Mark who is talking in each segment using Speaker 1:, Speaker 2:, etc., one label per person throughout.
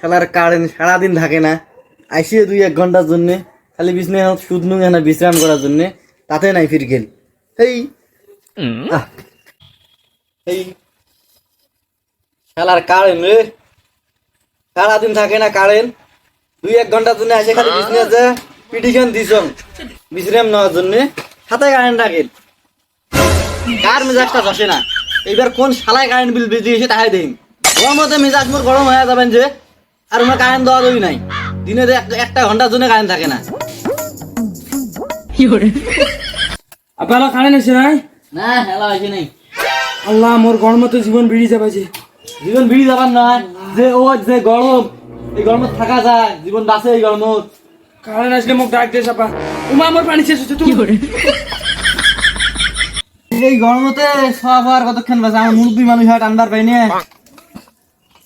Speaker 1: খেলার কারেন্ট সারাদিন থাকে না। আইসিয়ে দুই এক ঘণ্টার জন্য খালি বিছনে নুঙে না বিশ্রাম করার জন্য তাতে নাই ফির গেল এই এই খেলার কারেন্ট রে। সারাদিন থাকে না কারেন্ট দুই এক ঘণ্টার জন্য আসে খালি বিছনে আছে পিটিশন দিছম বিশ্রাম নেওয়ার জন্য হাতে কারেন্ট রাখেন কার মেজাজটা বসে না? এইবার কোন শালায় কারেন্ট বিল দিয়েছে তাহাই দেন গরমতে মেজাজ মোর গরম হয়ে যাবেন যে আর আমার কারেন্ট দেওয়া দেবই নাই। দিনে একটা ঘণ্টার জন্য কারেন্ট থাকে না।
Speaker 2: আপনারা কারেন্ট আছে নাই
Speaker 1: না হেলা হয়েছে নাই।
Speaker 2: আল্লাহ মোর গরমতে জীবন বেড়ে যাবে
Speaker 1: জীবন ভিড়ি যাবার নয় যে ও যে গরম এই গরমত থাকা যায় জীবন বাঁচে এই গরমত।
Speaker 2: কারেন্ট আসলে মোক ডাক দিয়ে চাপা উমা আমার পানি শেষ হচ্ছে তুই।
Speaker 1: এই গরমতে সব আর কতক্ষণ বাঁচে? আমার মুরব্বী মানুষ হয় ঠান্ডার পাইনি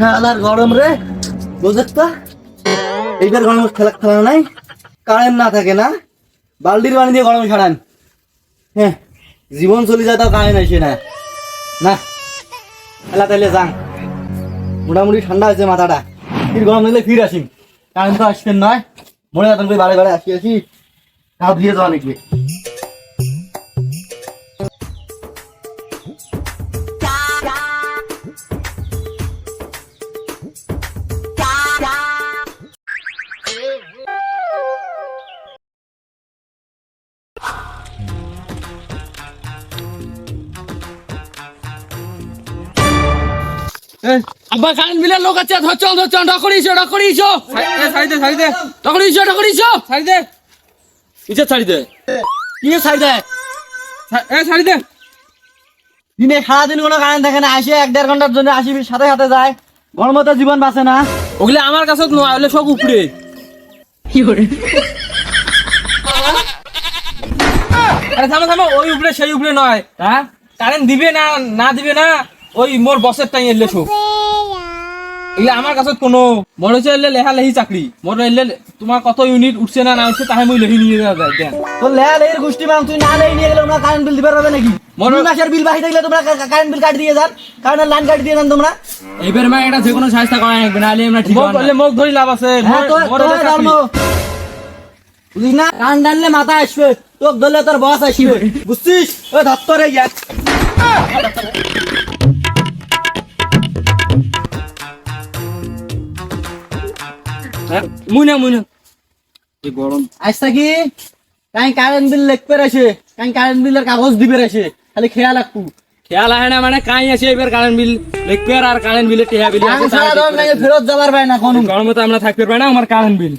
Speaker 1: খেলার গরম রে। এইটার গরম খেলা খেলা নাই। কারেন্ট না থাকে না। বালতির পানি দিয়ে গরম ছাড়ান। হ্যাঁ জীবন চলে যায় তাও কারেন্ট আসে না। না, খেলা তাইলে যাং। মোটামুটি ঠান্ডা হয়েছে মাথাটা। ফির গরম লাগলে ফির আসিম। কারেন্ট তো আসবেন নয়। মনে করে বারে বারে আসি আসি। তাও দিয়ে যাওয়া লিখবে
Speaker 2: আব্বা কারেন্ট বিলের লোক আছে সাইডে সাইডে দে
Speaker 1: কি ছাই দেয়
Speaker 2: এ ছাড়ি দে।
Speaker 1: দিনে সারাদিন কোনো কারেন্ট থাকে না আসে এক দেড় ঘণ্টার জন্য আসি সাথে সাথে যায়। গরমতে জীবন বাঁচে না।
Speaker 2: ওগুলো আমার কাছে নয় হলে সব উপরে। আরে থামো থামো ওই উপরে সেই উপরে নয়। হ্যাঁ? কারেন্ট দিবে না না দিবে না? ওই মোর বসের টাই এলে সব এগুলো আমার কাছে কোনো মনে হচ্ছে এলে লেহা লেহি চাকরি। মোর এলে তোমার কত ইউনিট উঠছে না না উঠছে তাহে মই লেহি নিয়ে যাওয়া যায় দেন।
Speaker 1: তো লেয়া লেয়ের গোষ্ঠী মান তুই না লেই নিয়ে গেলে তোমরা কারেন্ট বিল দিবে পারবে নাকি?
Speaker 2: মনে-
Speaker 1: মাসের বিল বাকি থাকলে তোমরা কারেন্ট বিল কাটি দিয়ে যান। কারেন্টের লাইন কাটি দিয়ে যান তোমরা।
Speaker 2: এইবার মা এটা যে কোনো সাহায্য করা লাগবে না হলে আমরা ঠিক করলে মুখ ধরি লাভ আছে।
Speaker 1: হ্যাঁ বুঝিস না? কান ডানলে মাথা আসবে। তোক ধরলে তোর বস আসবে। বুঝছিস? ও ধত্তরে ইয়া
Speaker 2: মুনে মুনে। কি গরম?
Speaker 1: কাই কারেন্ট বিল লিখবে আসে কাই কারেন্ট বিলের কাগজ দিবে আসে খালি খেয়াল রাখব।
Speaker 2: খেয়াল আহে না মানে কাই আছে এবার কারেন্ট বিল লিখবে আর কারেন্ট বিলে টেহা বিল
Speaker 1: আমি সারা ধর নাই ফেরত যাবার পাই না কোন।
Speaker 2: গরমে তো আমরা থাকতে পারি না আমার কারেন্ট বিল